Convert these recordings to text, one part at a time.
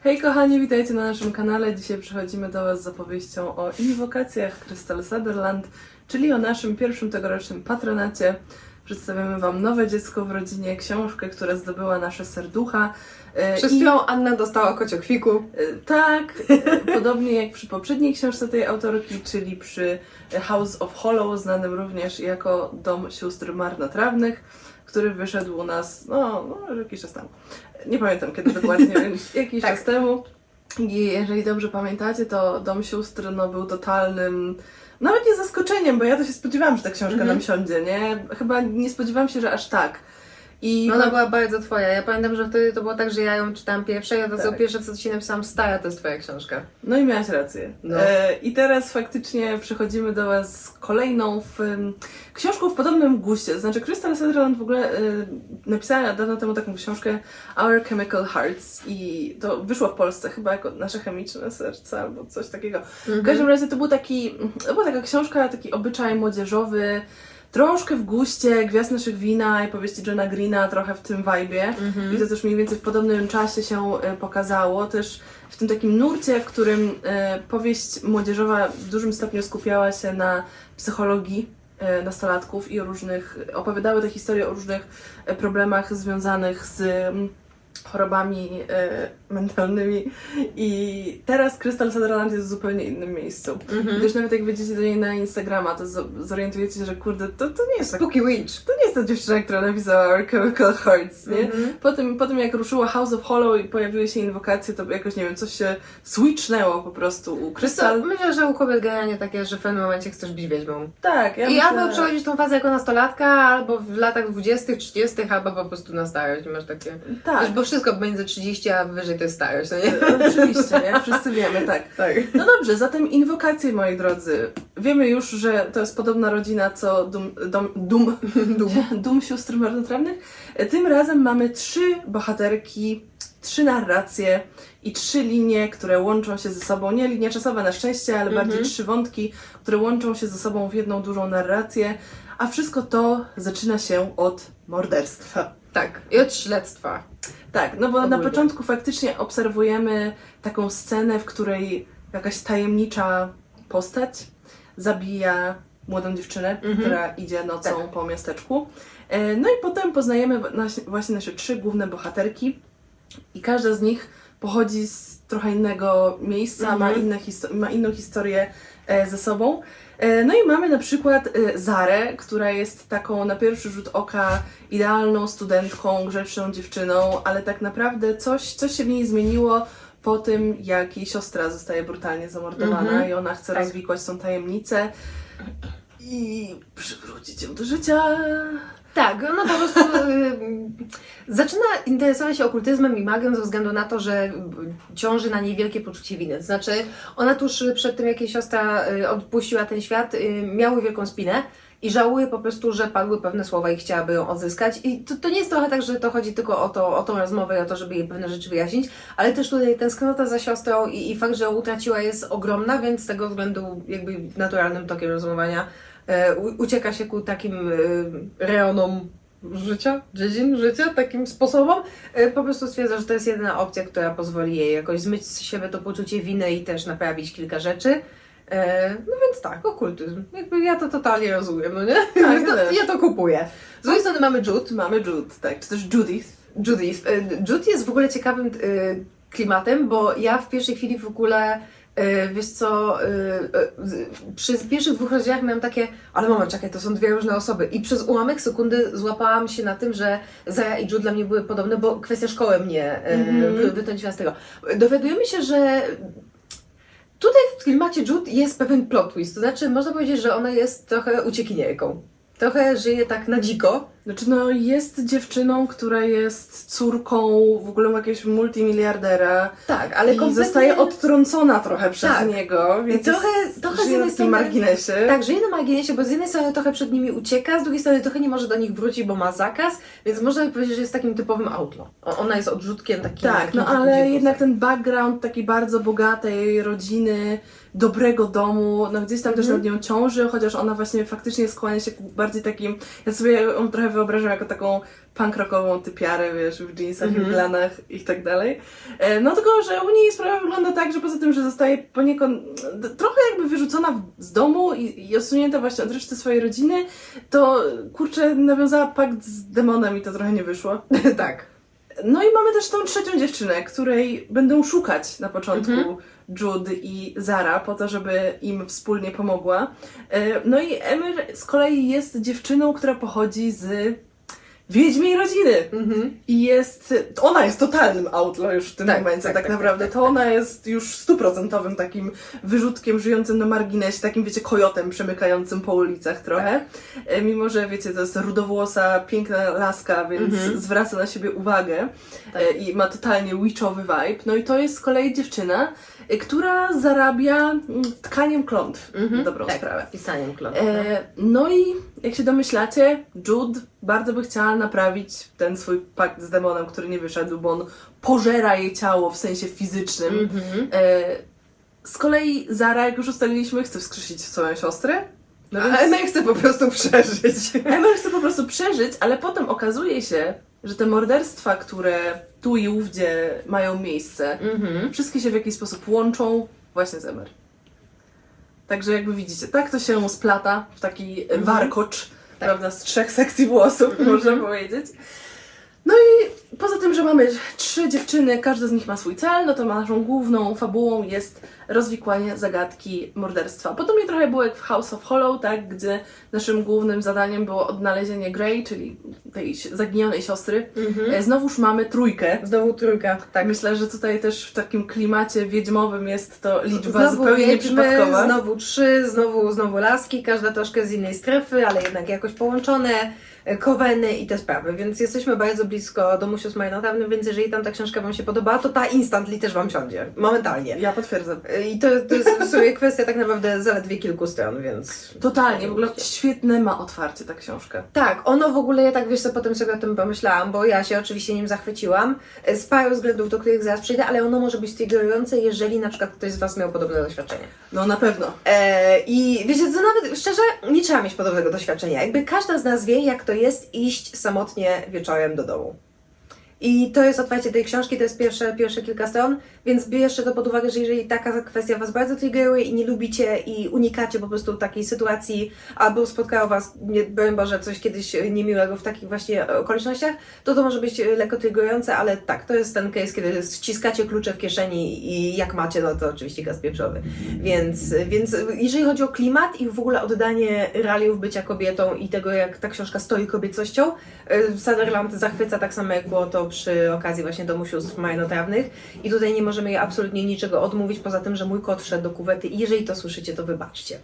Hej kochani, witajcie na naszym kanale. Dzisiaj przychodzimy do Was z opowieścią o inwokacjach Crystal Sutherland, czyli o naszym pierwszym tegorocznym patronacie. Przedstawiamy Wam nowe dziecko w rodzinie, książkę, która zdobyła nasze serducha. E, Przez i- chwilę Anna dostała kociokwiku. E, Tak, podobnie jak przy poprzedniej książce tej autorki, czyli przy House of Hollow, znanym również jako Dom Sióstr Marnotrawnych, który wyszedł u nas, no, no jakiś czas temu. Nie pamiętam kiedy dokładnie, więc jakiś Tak. czas temu. I jeżeli dobrze pamiętacie, to Dom Sióstr no, był totalnym, nawet nie zaskoczeniem, bo ja to się spodziewałam, że ta książka Mhm. nam siądzie, nie? Chyba nie spodziewałam się, że aż tak. I No ona była bardzo twoja. Ja pamiętam, że wtedy to było tak, że ja ją czytałam pierwsza i od razu Tak. pierwsze co ci napisałam stara, to jest twoja książka. No i miałaś rację. No. E, I teraz faktycznie przychodzimy do Was z kolejną w, ym, książką w podobnym guście. Znaczy, Crystal Sutherland w ogóle y, napisała dawno temu taką książkę Our Chemical Hearts i to wyszło w Polsce chyba jako Nasze Chemiczne Serca albo coś takiego. W każdym razie to był taki, to była taka książka, taki obyczaj młodzieżowy, troszkę w guście Gwiazd Naszych Wina i powieści Johna Greena, trochę w tym vibe'ie. Mhm. I to też mniej więcej w podobnym czasie się e, pokazało. Też w tym takim nurcie, w którym e, powieść młodzieżowa w dużym stopniu skupiała się na psychologii e, nastolatków i o różnych, opowiadały te historie o różnych problemach związanych z chorobami e, mentalnymi i teraz Crystal Sutherland jest w zupełnie innym miejscu. Mhm. Gdyż nawet jak wejdziecie do niej na Instagrama, to zorientujecie się, że kurde, to, to nie jest tak, Spooky Witch. to nie jest ta dziewczyna, która napisała Our Chemical Hearts, nie? Mhm. Po tym, po tym jak ruszyło House of Hollow i pojawiły się inwokacje, to jakoś, nie wiem, coś się switchnęło po prostu u Krystal. myślę, że u kobiet generalnie takie, że w pewnym momencie chcesz być wiedźmą. Tak, ja I myślę, albo przechodzisz tą fazę jako nastolatka, albo w latach 20., 30., albo po prostu na starość. Masz takie. Tak, Wiesz, bo wszystko między 30 a wyżej to jest starość, no nie? oczywiście, nie? Wszyscy wiemy, tak. Tak. No dobrze, zatem inwokacje, moi drodzy. Wiemy już, że to jest podobna rodzina co Dum, dom, dum, Dum. dum sióstr marnotrawnych. Tym razem mamy trzy bohaterki, trzy narracje i trzy linie, które łączą się ze sobą. Nie linie czasowe na szczęście, ale Mhm. bardziej trzy wątki, które łączą się ze sobą w jedną dużą narrację. A wszystko to zaczyna się od morderstwa. Tak. I od śledztwa. Tak, no bo na Ogólnie. początku faktycznie obserwujemy taką scenę, w której jakaś tajemnicza postać zabija młodą dziewczynę, Mhm. która idzie nocą Tak. po miasteczku. E, No i potem poznajemy właśnie nasze trzy główne bohaterki i każda z nich pochodzi z trochę innego miejsca, ma, Mhm. inne ma inną historię e, ze sobą. E, No i mamy na przykład e, Zarę, która jest taką na pierwszy rzut oka idealną studentką, grzeczną dziewczyną, ale tak naprawdę coś, coś się w niej zmieniło po tym, jak jej siostra zostaje brutalnie zamordowana Mhm. i ona chce Tak. rozwikłać tą tajemnicę i przywrócić ją do życia. Tak, ona po prostu y, zaczyna interesować się okultyzmem i magią ze względu na to, że ciąży na niej wielkie poczucie winy. Znaczy, ona tuż przed tym, jak jej siostra y, odpuściła ten świat, y, miały wielką spinę. I żałuje po prostu, że padły pewne słowa i chciałaby ją odzyskać. I to, to nie jest trochę tak, że to chodzi tylko o, to, o tą rozmowę i o to, żeby jej pewne rzeczy wyjaśnić, ale też tutaj tęsknota za siostrą i, i fakt, że ją utraciła jest ogromna, więc z tego względu jakby naturalnym tokiem rozumowania ucieka się ku takim e, rejonom życia, dziedzin życia, takim sposobom. E, po prostu stwierdza, że to jest jedyna opcja, która pozwoli jej jakoś zmyć z siebie to poczucie winy i też naprawić kilka rzeczy. E, no więc tak, okultyzm. Jakby ja to totalnie rozumiem, no nie? Tak, to, też. ja to kupuję. Z drugiej strony mamy Jude. Mamy Jude, tak, czy też Judith. Judith. E, Jude jest w ogóle ciekawym e, klimatem, bo ja w pierwszej chwili w ogóle e, Wiesz co, e, e, z- przy pierwszych dwóch rozdziałach miałam takie, ale moment, czekaj, to są dwie różne osoby. I przez ułamek sekundy złapałam się na tym, że Zaya i Jude dla mnie były podobne, bo kwestia szkoły mnie e, Mhm. wy- wytrąciła z tego. Dowiadujemy się, że tutaj w klimacie Jude jest pewien plot twist. To znaczy, można powiedzieć, że ona jest trochę uciekinierką. Trochę żyje tak na dziko. Znaczy, no, jest dziewczyną, która jest córką w ogóle jakiegoś multimiliardera Tak, ale i kompletnie... zostaje odtrącona trochę przez Tak. niego, więc trochę- jest, trochę z żyje jednej na takim strony- marginesie. Tak, żyje na marginesie, bo z jednej strony trochę przed nimi ucieka, z drugiej strony trochę nie może do nich wrócić, bo ma zakaz, więc można by powiedzieć, że jest takim typowym outlaw. Ona jest odrzutkiem takim. Tak, takim no takim ale jednak ten background taki bardzo bogatej rodziny, dobrego domu, no gdzieś tam też Mhm. nad nią ciąży, chociaż ona właśnie faktycznie skłania się ku bardziej takim, ja sobie ją trochę wyobrażam jako taką punk rockową typiarę, wiesz, w jeansach, Mhm. w glanach i tak dalej. E, No tylko, że u niej sprawa wygląda tak, że poza tym, że zostaje poniekąd trochę jakby wyrzucona z domu i, i odsunięta właśnie od reszty swojej rodziny, to kurczę, nawiązała pakt z demonem i to trochę nie wyszło. tak. No i mamy też tą trzecią dziewczynę, której będą szukać na początku Mhm. Jude i Zara, po to, żeby im wspólnie pomogła. E, No i Emir z kolei jest dziewczyną, która pochodzi z wiedźmiej rodziny. Mhm. I jest, ona jest totalnym outlaw już w tym Tak, momencie, tak, tak, tak, naprawdę. tak, to ona jest już stuprocentowym takim wyrzutkiem żyjącym na marginesie, takim wiecie, kojotem przemykającym po ulicach trochę. E, Mimo, że wiecie, to jest rudowłosa, piękna laska, więc Mhm. zwraca na siebie uwagę Tak. e, i ma totalnie witchowy vibe. No i to jest z kolei dziewczyna, która zarabia mm, tkaniem klątw, Mhm. dobrą tak, sprawę. Pisaniem klonu. E, no i jak się domyślacie, Jude bardzo by chciała naprawić ten swój pakt z demonem, który nie wyszedł, bo on pożera jej ciało w sensie fizycznym. Mhm. E, z kolei Zara, jak już ustaliliśmy, chce wskrzesić swoją siostrę. No więc A Emma chce po prostu przeżyć. Emma chce po prostu przeżyć, ale potem okazuje się, że te morderstwa, które tu i ówdzie mają miejsce, Mhm. wszystkie się w jakiś sposób łączą właśnie z Emer. Także jakby widzicie, tak to się splata w taki Mhm. warkocz, Tak. prawda, z trzech sekcji włosów, Mhm. można powiedzieć. No i poza tym, że mamy trzy dziewczyny, każda z nich ma swój cel, no to naszą główną fabułą jest rozwikłanie zagadki morderstwa. Podobnie trochę było jak w House of Hollow, tak, gdzie naszym głównym zadaniem było odnalezienie Grey, czyli tej zaginionej siostry. Mhm. E, Znowuż mamy trójkę, Znowu trójka. tak, myślę, że tutaj też w takim klimacie wiedźmowym jest to liczba Znowu zupełnie wiedźmy, nieprzypadkowa. Znowu trzy, znowu, znowu laski, każda troszkę z innej strefy, ale jednak jakoś połączone, koweny i te sprawy, więc jesteśmy bardzo blisko domu sióstr Marnotrawnych, więc jeżeli tam ta książka Wam się podoba, to ta instantly też Wam siądzie, momentalnie. Ja potwierdzam. I to, to jest w sumie kwestia tak naprawdę zaledwie kilku stron, więc... Totalnie, w ogóle świetne ma otwarcie ta książka. Tak, ono w ogóle, ja tak wiesz co, potem sobie o tym pomyślałam, bo ja się oczywiście nim zachwyciłam, z paru względów, do których zaraz przyjdę, ale ono może być triggerujące, jeżeli na przykład ktoś z Was miał podobne doświadczenie. No na pewno. E, I wiecie co, nawet szczerze, nie trzeba mieć podobnego doświadczenia. Jakby każda z nas wie, jak to jest iść samotnie wieczorem do domu. I to jest otwarcie tej książki, to jest pierwsze, pierwsze kilka stron, więc bierzcie to pod uwagę, że jeżeli taka kwestia Was bardzo triggeruje i nie lubicie i unikacie po prostu takiej sytuacji, albo spotkało Was, nie, broń Boże, coś kiedyś niemiłego w takich właśnie okolicznościach, to to może być lekko triggerujące, ale tak, to jest ten case, kiedy ściskacie klucze w kieszeni i jak macie, no to oczywiście gaz pieprzowy. Więc, więc jeżeli chodzi o klimat i w ogóle oddanie realiów bycia kobietą i tego, jak ta książka stoi kobiecością, y, Sutherland zachwyca tak samo, jak było to przy okazji właśnie Domu Sióstr Marnotrawnych i tutaj nie możemy jej absolutnie niczego odmówić, poza tym, że mój kot wszedł do kuwety i jeżeli to słyszycie, to wybaczcie.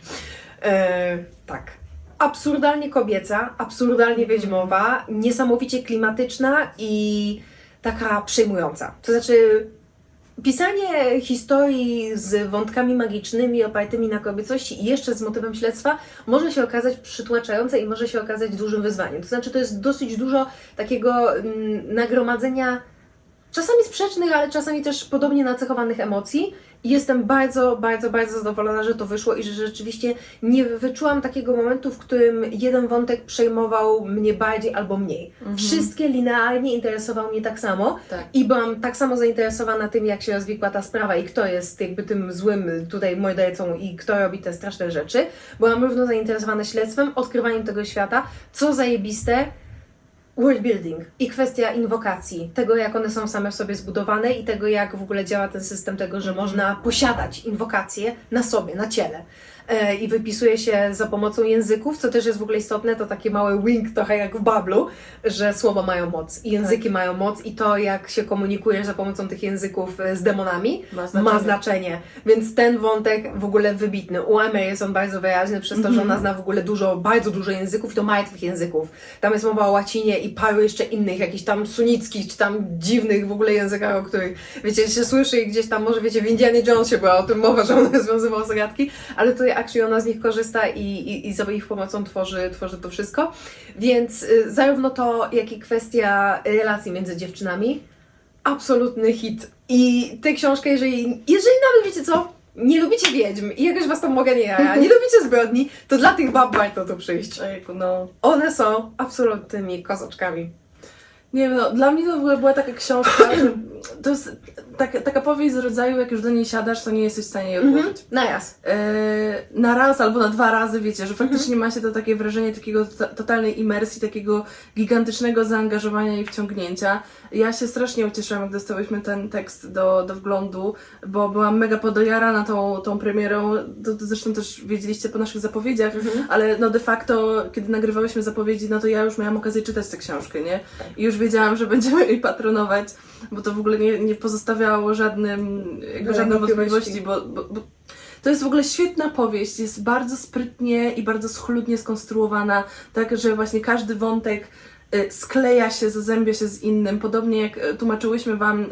E, tak. Absurdalnie kobieca, absurdalnie wiedźmowa, niesamowicie klimatyczna i taka przejmująca. To znaczy, Pisanie historii z wątkami magicznymi opartymi na kobiecości i jeszcze z motywem śledztwa może się okazać przytłaczające i może się okazać dużym wyzwaniem. To znaczy, to jest dosyć dużo takiego mm, nagromadzenia czasami sprzecznych, ale czasami też podobnie nacechowanych emocji. Jestem bardzo, bardzo, bardzo zadowolona, że to wyszło i że rzeczywiście nie wyczułam takiego momentu, w którym jeden wątek przejmował mnie bardziej albo mniej. Wszystkie linearnie interesowały mnie tak samo. Tak. I byłam tak samo zainteresowana tym, jak się rozwikła ta sprawa i kto jest jakby tym złym tutaj mordercą i kto robi te straszne rzeczy. Byłam równo zainteresowana śledztwem, odkrywaniem tego świata, co zajebiste, world building i kwestia inwokacji, tego jak one są same w sobie zbudowane i tego jak w ogóle działa ten system tego, że można posiadać inwokacje na sobie, na ciele. E, I wypisuje się za pomocą języków, co też jest w ogóle istotne, to taki mały wink trochę jak w Bablu, że słowa mają moc i języki mają moc i to jak się komunikujesz za pomocą tych języków e, z demonami Ma znaczenie. ma znaczenie. Więc ten wątek w ogóle wybitny. U Emy jest on bardzo wyraźny przez to, że ona zna w ogóle dużo, bardzo dużo języków i to martwych języków. Tam jest mowa o łacinie i paru jeszcze innych, jakichś tam sunickich, czy tam dziwnych w ogóle językach, o których wiecie, się słyszy i gdzieś tam może wiecie w Indianie Jonesie była o tym mowa, że on rozwiązywał zagadki, ale tutaj actually ona z nich korzysta i, i, i za ich pomocą tworzy, tworzy to wszystko. Więc y, zarówno to, jak i kwestia relacji między dziewczynami, absolutny hit. I tę książkę, jeżeli, jeżeli nawet wiecie co, nie lubicie wiedźm i jakoś was to mogę nie jaja, nie lubicie zbrodni, to dla tych bab warto tu przyjść. Ojejku, no. One są absolutnymi kozaczkami. Nie wiem, no, dla mnie to w ogóle była taka książka, że to jest taka, taka powieść z rodzaju, jak już do niej siadasz, to nie jesteś w stanie jej Mhm. odłożyć. Na jas. E, na raz albo na dwa razy, wiecie, że faktycznie ma się to takie wrażenie takiego to, totalnej imersji, takiego gigantycznego zaangażowania i wciągnięcia. Ja się strasznie ucieszyłam, jak dostałyśmy ten tekst do, do wglądu, bo byłam mega podojarana tą, tą premierą, to, to zresztą też wiedzieliście po naszych zapowiedziach, ale no de facto, kiedy nagrywałyśmy zapowiedzi, no to ja już miałam okazję czytać tę książkę, nie? I już wiedziałam, że będziemy jej patronować, bo to w ogóle nie, nie pozostawiało żadnym, jakby żadnej wątpliwości, bo, bo, bo to jest w ogóle świetna powieść, jest bardzo sprytnie i bardzo schludnie skonstruowana, tak, że właśnie każdy wątek y, skleja się, zazębia się z innym, podobnie jak y, tłumaczyłyśmy Wam y,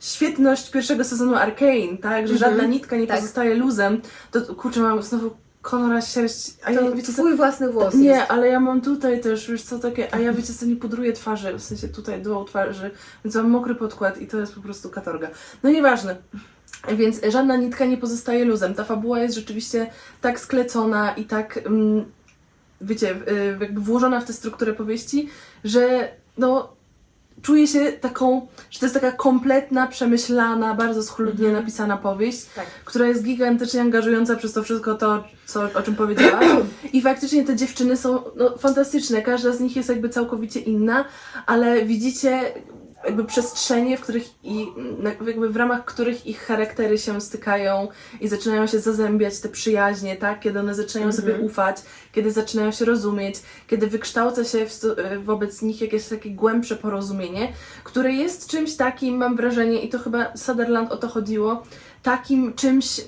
świetność pierwszego sezonu Arcane, tak, że Mhm. żadna nitka nie Tak. pozostaje luzem, to kurczę, mam znowu Konora sierść, a ja To wiecie co, twój własny włos nie, jest. ale ja mam tutaj też, wiesz co, takie, a ja wiecie co, nie pudruję twarzy, w sensie tutaj dołu twarzy, więc mam mokry podkład i to jest po prostu katorga. No nieważne. Więc żadna nitka nie pozostaje luzem. Ta fabuła jest rzeczywiście tak sklecona i tak, mm, wiecie, y, jakby włożona w tę strukturę powieści, że no, czuję się taką, że to jest taka kompletna, przemyślana, bardzo schludnie Mhm. napisana powieść, Tak. która jest gigantycznie angażująca przez to wszystko to, co, o czym powiedziałaś. I faktycznie te dziewczyny są no, fantastyczne. Każda z nich jest jakby całkowicie inna, ale widzicie jakby przestrzenie, w których i na- jakby w ramach których ich charaktery się stykają i zaczynają się zazębiać te przyjaźnie, tak? Kiedy one zaczynają Mhm. sobie ufać, kiedy zaczynają się rozumieć, kiedy wykształca się sto- wobec nich jakieś takie głębsze porozumienie, które jest czymś takim, mam wrażenie, i to chyba Sutherland o to chodziło, takim czymś,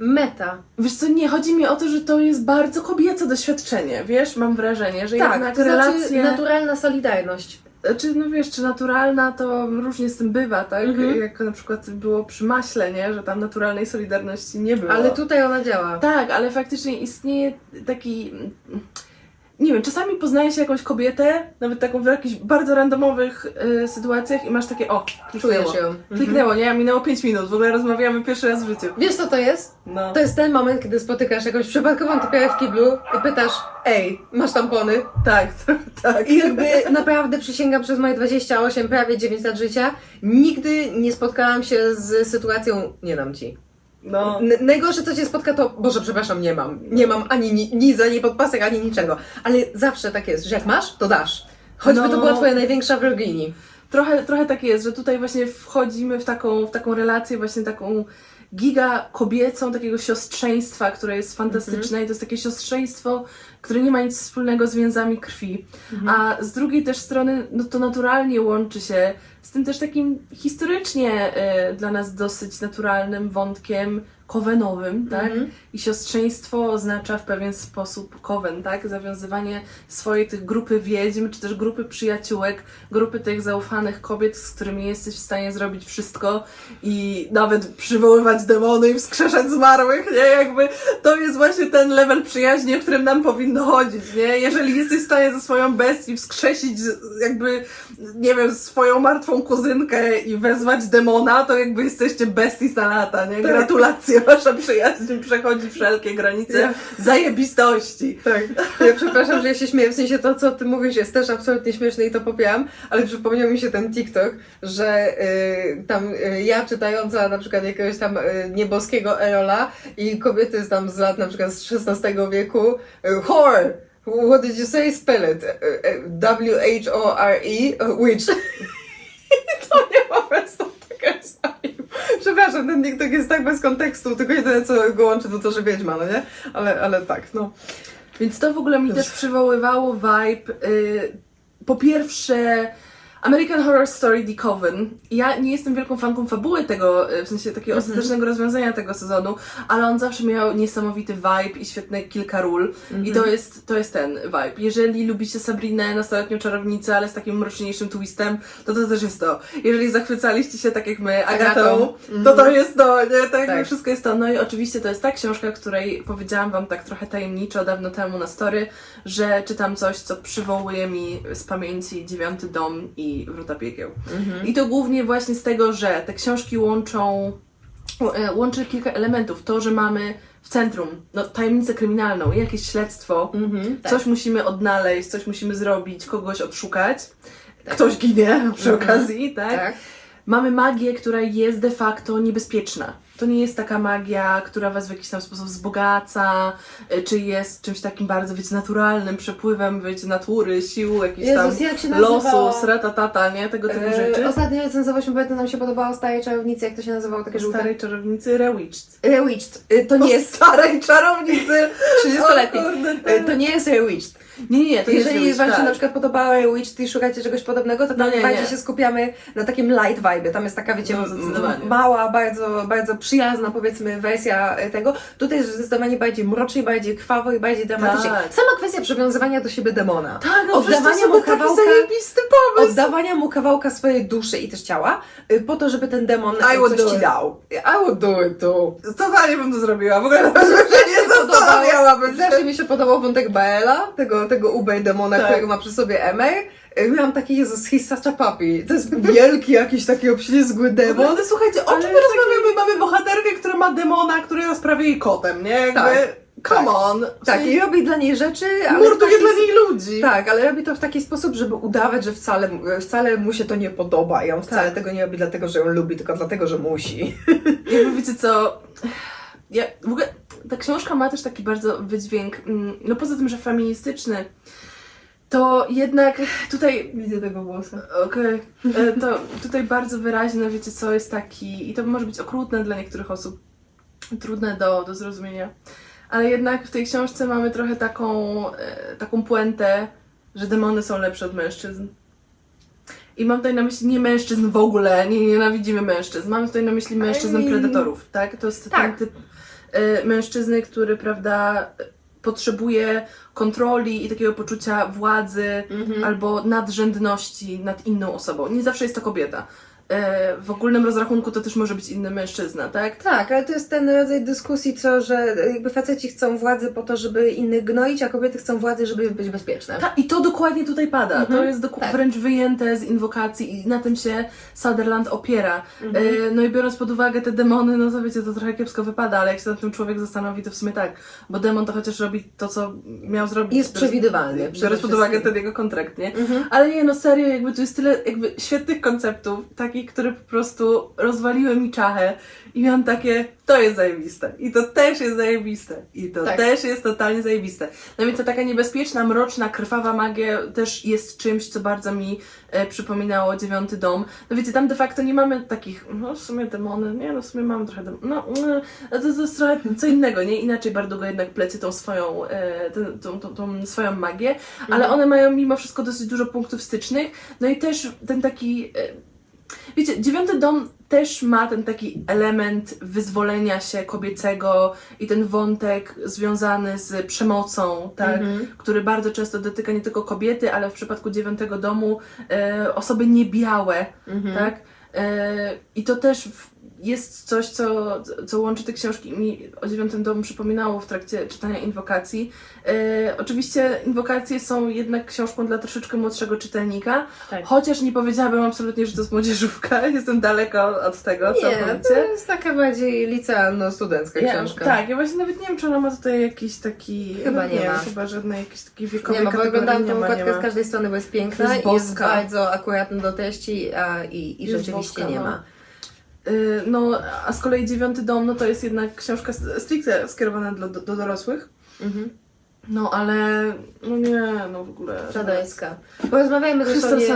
Meta. Wiesz co, nie, chodzi mi o to, że to jest bardzo kobiece doświadczenie, wiesz, mam wrażenie, że Tak, jednak to znaczy relacje, naturalna solidarność. Czy no wiesz, czy naturalna, to różnie z tym bywa, tak, Mhm. jak na przykład było przy Maśle, nie, że tam naturalnej solidarności nie było. Ale tutaj ona działa. Tak, ale faktycznie istnieje taki. Nie wiem, czasami poznaje się jakąś kobietę, nawet taką w jakichś bardzo randomowych y, sytuacjach i masz takie, o, kliknęło. Czujesz ją. Kliknęło, nie? Minęło 5 minut, w ogóle rozmawiamy pierwszy raz w życiu. Wiesz co to jest? No. To jest ten moment, kiedy spotykasz jakąś przypadkową typiarę w kiblu i pytasz, ej, masz tampony? Tak, tak. I jakby naprawdę przysięgam przez moje 28, prawie 9 lat życia, nigdy nie spotkałam się z sytuacją, nie dam ci. No. N- najgorsze, co cię spotka, to, Boże, przepraszam, nie mam. Nie mam ani ni- nic, ani podpasek, ani niczego. Ale zawsze tak jest, że jak masz, to dasz. Choćby No. to była twoja największa wrogini. Trochę, trochę tak jest, że tutaj właśnie wchodzimy w taką, w taką relację, właśnie taką giga kobiecą, takiego siostrzeństwa, które jest fantastyczne i to jest takie siostrzeństwo, które nie ma nic wspólnego z więzami krwi. A z drugiej też strony, no to naturalnie łączy się z tym też takim historycznie e, dla nas dosyć naturalnym wątkiem kowenowym, tak? Mhm. I siostrzeństwo oznacza w pewien sposób kowen, tak? Zawiązywanie swojej tych grupy wiedźm, czy też grupy przyjaciółek, grupy tych zaufanych kobiet, z którymi jesteś w stanie zrobić wszystko i nawet przywoływać demony i wskrzeszać zmarłych, nie? Jakby to jest właśnie ten level przyjaźni, o którym nam powinno chodzić, nie? Jeżeli jesteś w stanie ze swoją bestię wskrzesić jakby, nie wiem, swoją martwą kuzynkę i wezwać demona, to jakby jesteście bestii na lata, nie? Tak. Wasza przyjaźń przechodzi wszelkie granice Ja- zajebistości. Tak. Ja przepraszam, że ja się śmieję, w sensie to, co ty mówisz jest też absolutnie śmieszne i to popieram, ale przypomniał mi się ten TikTok, że y, tam y, ja czytająca na przykład jakiegoś tam y, nieboskiego Erola i kobiety z tam z lat na przykład z XVI wieku, y, whore! What did you say? Spell it. Y, y, W-H-O-R-E. I to nie ma bez taka Przepraszam, ten TikTok jest tak bez kontekstu, tylko jedyne co go łączy to to, że wiedźma, no nie? Ale, ale tak, no. Więc to w ogóle mi też przywoływało vibe. Y, po pierwsze, American Horror Story The Coven. Ja nie jestem wielką fanką fabuły tego, y, w sensie takiego Mhm. ostatecznego rozwiązania tego sezonu, ale on zawsze miał niesamowity vibe i świetne kilka ról. Mhm. I to jest, to jest ten vibe. Jeżeli lubicie Sabrinę, nastoletnią czarownicę, ale z takim mroczniejszym twistem, to to też jest to. Jeżeli zachwycaliście się tak jak my Agatą, Agatą. to to jest to, nie? Tak, Tak. wszystko jest to. No i oczywiście to jest ta książka, której powiedziałam wam tak trochę tajemniczo dawno temu na story, że czytam coś, co przywołuje mi z pamięci Dziewiąty Dom i Wróta Piekieł. Mhm. I to głównie właśnie z tego, że te książki łączą e, łączy kilka elementów. To, że mamy w centrum no, tajemnicę kryminalną, jakieś śledztwo, Mhm, tak. coś musimy odnaleźć, coś musimy zrobić, kogoś odszukać. Ktoś ginie przy Mhm. okazji, tak? tak. Mamy magię, która jest de facto niebezpieczna. To nie jest taka magia, która was w jakiś tam sposób wzbogaca, y, czy jest czymś takim bardzo, wiecie, naturalnym przepływem, wiecie, natury, sił, jakichś tam Jezus, jak się losu, sratatata, nie? Tego typu E, rzeczy. Ostatnio recenzowałyśmy, bo nam się podobało Starej Czarownicy, jak to się nazywało, takie żółte? Starej czarownicy Rewitched. Rewitched. Y, To nie jest starej czarownicy! 30-letniej. O kurde, Y, tak. To nie jest Rewitched. Nie, nie, to Jeżeli jest Wam się na przykład podobała Rewitched i szukacie czegoś podobnego, to tam No nie, bardziej nie. się skupiamy na takim light vibe. Tam jest taka, wiecie, No, mała, bardzo, bardzo przyjazna, powiedzmy, wersja e, tego. Tutaj jest zdecydowanie bardziej mrocznie, bardziej krwawo i bardziej dramatycznie. Tak. Sama kwestia przywiązywania do siebie demona. Tak, no Oddawania mu kawałka- pomysł! Oddawania mu kawałka swojej duszy i też ciała, y, po to, żeby ten demon I coś ci dał. I would do it too. Totalnie bym to zrobiła, w ogóle nawet bym się. Zawsze mi się podobał wątek Baela, tego, tego Ubej demona, Tak. którego ma przy sobie Emer. Y, Miałam taki, Jezus, he's such a puppy. To jest wielki jakiś taki obślizgły demon. Ale słuchajcie, o czym my rozmawiamy? Mamy bohaterkę, która ma demona, który nas prawie jej kotem, nie? Jakby, Tak, come tak. on. W Tak, sensie i robi dla niej rzeczy, morduje taki dla niej ludzi. Tak, ale robi to w taki sposób, żeby udawać, że wcale, wcale mu się to nie podoba i on wcale Tak. tego nie robi dlatego, że ją lubi, tylko dlatego, że musi. Jakby wiecie co, ja, w ogóle ta książka ma też taki bardzo wydźwięk, mm, no poza tym, że feministyczny, to jednak tutaj Widzę tego włosa. Okej, E, to tutaj bardzo wyraźne, wiecie co, jest taki, i to może być okrutne dla niektórych osób, trudne do, do zrozumienia, ale jednak w tej książce mamy trochę taką, e, taką puentę, że demony są lepsze od mężczyzn. I mam tutaj na myśli nie mężczyzn w ogóle, nie nienawidzimy mężczyzn, mam tutaj na myśli mężczyzn predatorów, tak? To jest ten Tak. typ e, mężczyzny, który, prawda, potrzebuje kontroli i takiego poczucia władzy, Mhm. albo nadrzędności nad inną osobą. Nie zawsze jest to kobieta. E, W ogólnym rozrachunku to też może być inny mężczyzna, tak? Tak, ale to jest ten rodzaj dyskusji, co, że jakby faceci chcą władzy po to, żeby innych gnoić, a kobiety chcą władzy, żeby być bezpieczne. Ta, I to dokładnie tutaj pada. Mhm, To jest doku- tak. wręcz wyjęte z inwokacji i na tym się Sutherland opiera. Mhm. E, No i biorąc pod uwagę te demony, no to wiecie, to trochę kiepsko wypada, ale jak się nad tym człowiek zastanowi, to w sumie tak. Bo demon to chociaż robi to, co miał zrobić. Jest przewidywalny Biorąc pod uwagę ten jego kontrakt, nie? Mhm. Ale nie, no serio, jakby tu jest tyle jakby świetnych konceptów, takich, które po prostu rozwaliły mi czachę i miałam takie, to jest zajebiste i to też jest zajebiste i to Tak. też jest totalnie zajebiste. No więc ta taka niebezpieczna, mroczna, krwawa magia też jest czymś, co bardzo mi e, przypominało Dziewiąty Dom. No wiecie, tam de facto nie mamy takich, no w sumie demony, nie, no w sumie mamy trochę demony, no mm, to, to jest trochę co innego, nie? Inaczej Bardugo jednak plecie tą swoją, e, tą, tą, tą swoją magię, ale Mhm. one mają mimo wszystko dosyć dużo punktów stycznych. No i też ten taki. e, Wiecie, dziewiąty dom też ma ten taki element wyzwolenia się kobiecego i ten wątek związany z przemocą, tak? Mhm. który bardzo często dotyka nie tylko kobiety, ale w przypadku dziewiątego domu e, osoby niebiałe, Mhm. tak? E, I to też w- jest coś, co, co łączy te książki. Mi o dziewiątym domu przypominało w trakcie czytania inwokacji. E, oczywiście inwokacje są jednak książką dla troszeczkę młodszego czytelnika, Tak. chociaż nie powiedziałabym absolutnie, że to jest młodzieżówka. Jestem daleko od tego Nie, całkowicie. to jest taka bardziej licealno-studencka Ja, książka. tak, ja właśnie nawet nie wiem, czy ona ma tutaj jakiś taki. Chyba no, nie wiem, ma. Chyba żadnej jakiejś takiej wiekowej Nie ma, bo oglądałam nie nie układkę z każdej strony, bo jest piękna Jest i jest bardzo akuratna do treści a, i, i rzeczywiście boska, nie no. ma. Y, No, a z kolei Dziewiąty Dom, no to jest jednak książka stricte skierowana do, do, do dorosłych. Mhm. No, ale no nie, no w ogóle. Szadajska. Porozmawiajmy dosłownie.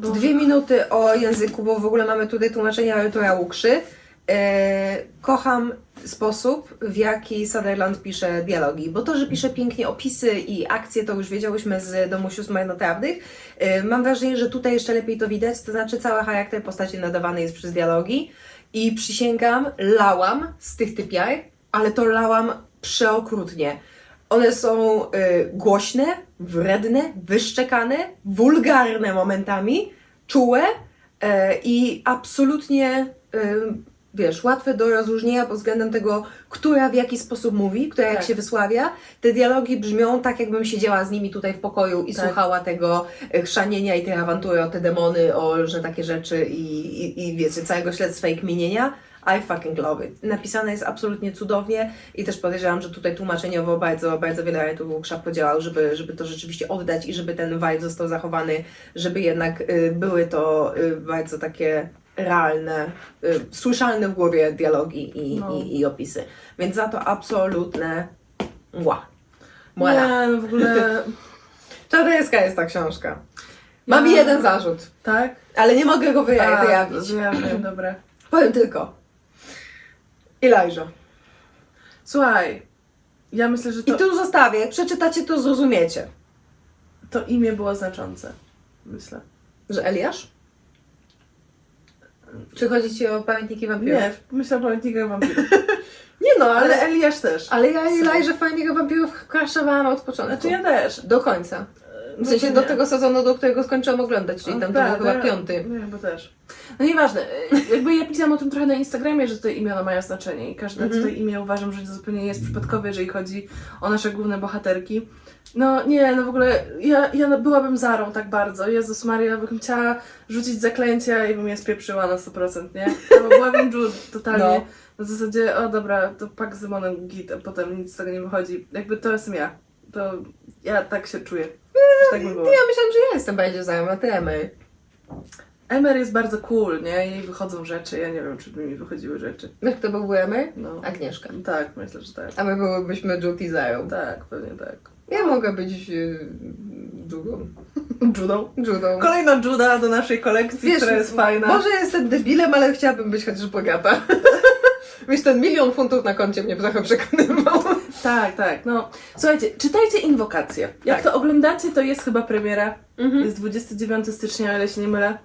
Boże. dwie minuty o języku, bo w ogóle mamy tutaj tłumaczenie Artura Łukszy. E, kocham sposób, w jaki Sutherland pisze dialogi, bo to, że pisze pięknie opisy i akcje, to już wiedziałyśmy z Domu Sióstr Marnotrawnych. E, mam wrażenie, że tutaj jeszcze lepiej to widać, to znaczy cały charakter postaci nadawany jest przez dialogi i przysięgam, lałam z tych typiar, ale to lałam przeokrutnie. One są y, głośne, wredne, wyszczekane, wulgarne momentami, czułe y, i absolutnie, y, wiesz, łatwe do rozróżnienia pod względem tego, która w jaki sposób mówi, która jak Tak. się wysławia. Te dialogi brzmią tak, jakbym siedziała z nimi tutaj w pokoju i Tak. słuchała tego y, chrzanienia i tej awantury o te demony, o różne takie rzeczy i, i, i wiecie, całego śledztwa i kminienia. I fucking love it. Napisane jest absolutnie cudownie i też podejrzewam, że tutaj tłumaczeniowo bardzo, bardzo wiele tu Krzap podziałał, żeby, żeby to rzeczywiście oddać i żeby ten vibe został zachowany, żeby jednak y, były to y, bardzo takie realne, y, słyszalne w głowie dialogi i, No. i, i opisy. Więc za to absolutne mła. Mła. Nie, no w ogóle... Czarodziejska jest ta książka. Mam Ja- jeden zarzut, Tak? ale nie mogę go wyja- wyjawić. Wyjawię, dobra. Powiem tylko. Elijah. Słuchaj, ja myślę, że I to, tu zostawię. Jak przeczytacie, to zrozumiecie. to imię było znaczące. Myślę. Że Eliasz? Czy chodzi Ci o pamiętniki wampirów? Nie, myślę o pamiętnikach wampirów. Nie no, ale, Ale Eliasz też. ale ja Elijah w pamiętnikach wampirów kraszowałam od początku. Znaczy ja też. Do końca. W sensie Znaczy do tego sezonu, do którego skończyłam oglądać, czyli tam to tak, był chyba tak. piąty. Nie, bo też. No nieważne. Jakby ja pisałam o tym trochę na Instagramie, że te imiona mają znaczenie i każde Mhm. tutaj imię uważam, że zupełnie nie jest przypadkowe, jeżeli chodzi o nasze główne bohaterki. No nie, no w ogóle ja, ja byłabym Zarą tak bardzo. Jezus Maria, bym chciała rzucić zaklęcia i bym je spieprzyła na 100%, nie? No, byłabym Jude totalnie. No. Na zasadzie, o dobra, to pak z Demonem git, a potem nic z tego nie wychodzi. Jakby to jestem ja. To ja tak się czuję. Tak by było. Ja myślałam, że ja jestem bardziej zajęta temy. Emer jest bardzo cool, nie? Jej wychodzą rzeczy, ja nie wiem, czy by mi wychodziły rzeczy. Jak to były my? No. Agnieszka. Tak, myślę, że tak. A my byłybyśmy Jude i Zają. Tak, pewnie tak. Ja mogę być yy, Judą. Judą. Judą. Kolejna Juda do naszej kolekcji, która jest fajna. Może jestem debilem, ale chciałabym być chociaż bogata. Wiesz, ten milion funtów na koncie mnie trochę przekonywał. Tak, tak. No, słuchajcie, czytajcie Inwokację. Jak Tak. to oglądacie, to jest chyba premiera. Mhm. Jest 29 stycznia, o ile się nie mylę.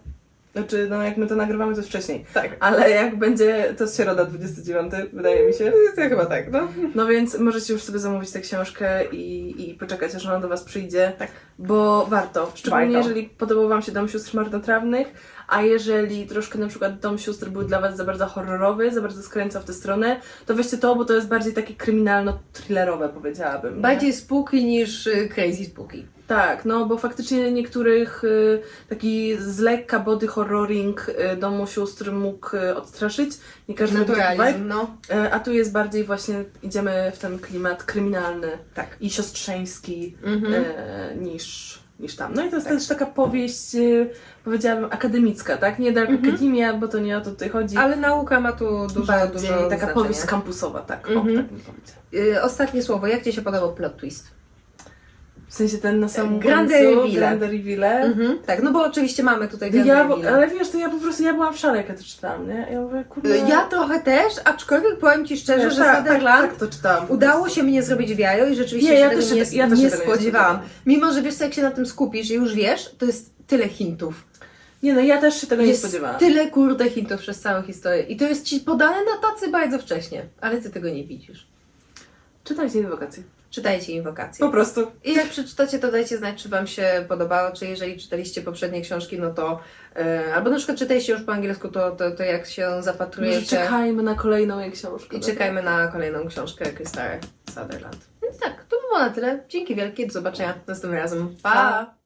Znaczy, no jak my to nagrywamy, to jest wcześniej. Tak. Ale jak będzie, to jest środa 29, wydaje mi się. Ja chyba tak, no. No więc możecie już sobie zamówić tę książkę i, i poczekać, aż ona do Was przyjdzie. Tak. Bo warto. Szczególnie Warto. jeżeli podobał Wam się Dom Sióstr Marnotrawnych, a jeżeli troszkę na przykład Dom Sióstr był dla Was za bardzo horrorowy, za bardzo skręcał w tę stronę, to weźcie to, bo to jest bardziej takie kryminalno-thrillerowe, powiedziałabym. nie? Bardziej spooky niż y, crazy spooky. Tak, no bo faktycznie niektórych y, taki z lekka body horroring y, Domu Sióstr mógł y, odstraszyć. Nie każdy. Naturalizm, no. E, A tu jest bardziej właśnie, idziemy w ten klimat kryminalny Tak. i siostrzeński Mhm. e, niż, niż tam. No i to jest Tak. też taka powieść, e, powiedziałabym, akademicka, tak? Nie Dark Mhm. Academia, bo to nie o to tutaj chodzi. Ale nauka ma tu dużo, bardziej dużo taka znaczenia. powieść kampusowa, tak. Mhm. O, tak. Y, Ostatnie słowo, jak Ci się podobał plot twist? W sensie ten na samym Grande końcu, reveal. Grande Reveal. Mhm. Tak, no bo oczywiście mamy tutaj Ja, Grande Reveal. ale wiesz, to ja po prostu, ja byłam w szale, jak ja to czytałam, nie? Ja mówię, kurde... Ja trochę też, aczkolwiek powiem Ci szczerze, że tak, tak, tak to czytałam. Udało się mnie zrobić w jajo i rzeczywiście Nie, się ja tego się nie, tak- ja się nie tego nie spodziewałam. spodziewałam. Mimo, że wiesz co, jak się na tym skupisz i już wiesz, to jest tyle hintów. Nie no, ja też się tego nie jest spodziewałam. tyle kurde hintów przez całą historię. I to jest Ci podane na tacy bardzo wcześnie, ale Ty tego nie widzisz. Czytajcie inwokacje. Czytajcie inwokacje. Po prostu. I jak przeczytacie, to dajcie znać, czy Wam się podobało, czy jeżeli czytaliście poprzednie książki, no to e, albo na przykład czytajcie już po angielsku, to, to, to jak się Może zapatrujecie czekajmy na kolejną jej książkę. i czekajmy na kolejną książkę Krystary Sutherland. Więc tak, to by było na tyle. Dzięki wielkie, do zobaczenia następnym razem. Pa! Pa!